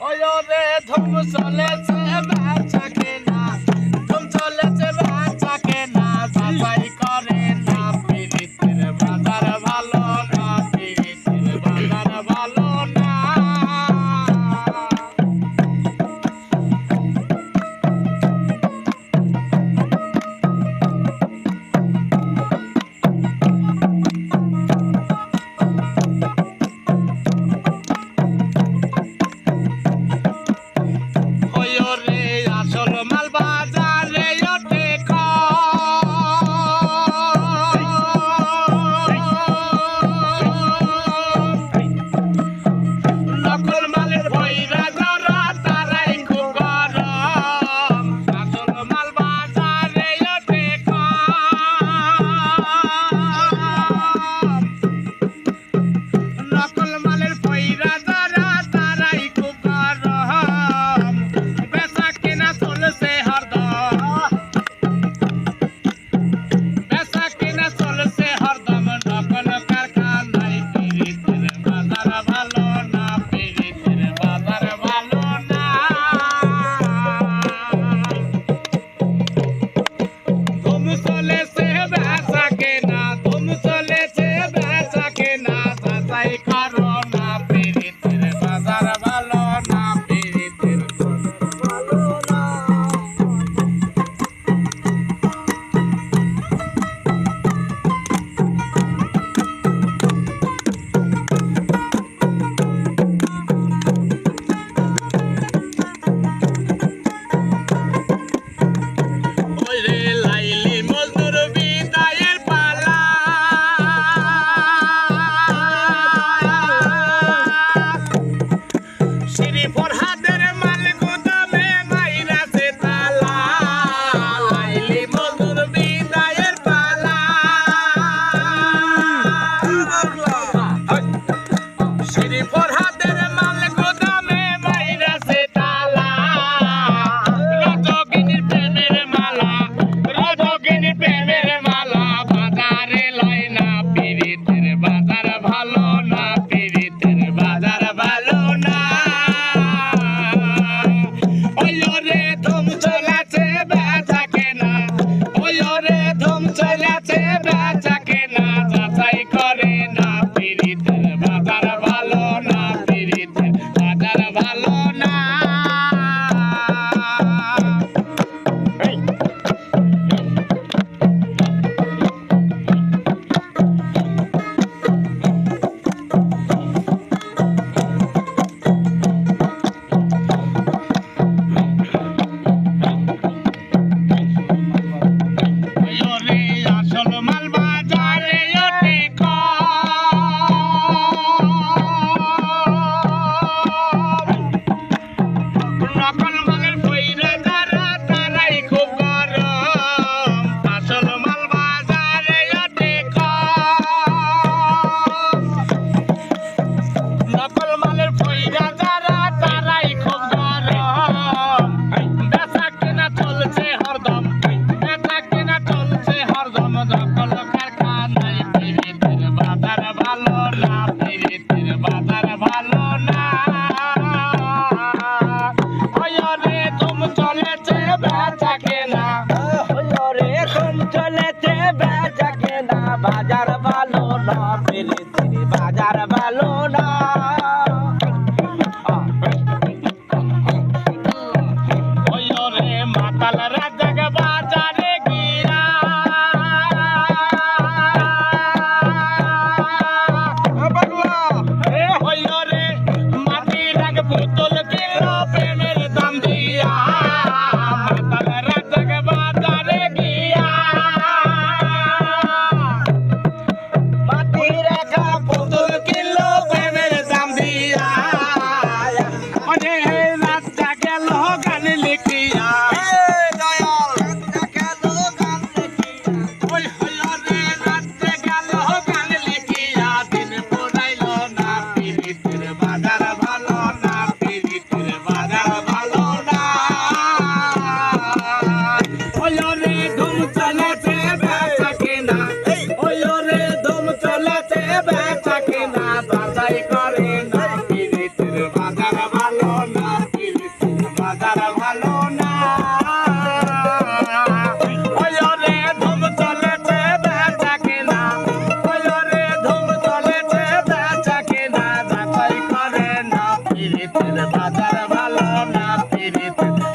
ওরে ধুম চলেছে বাচ্চা Let's. ready party. প্রেমের বাজার ভালো না। পিরিতের বাজার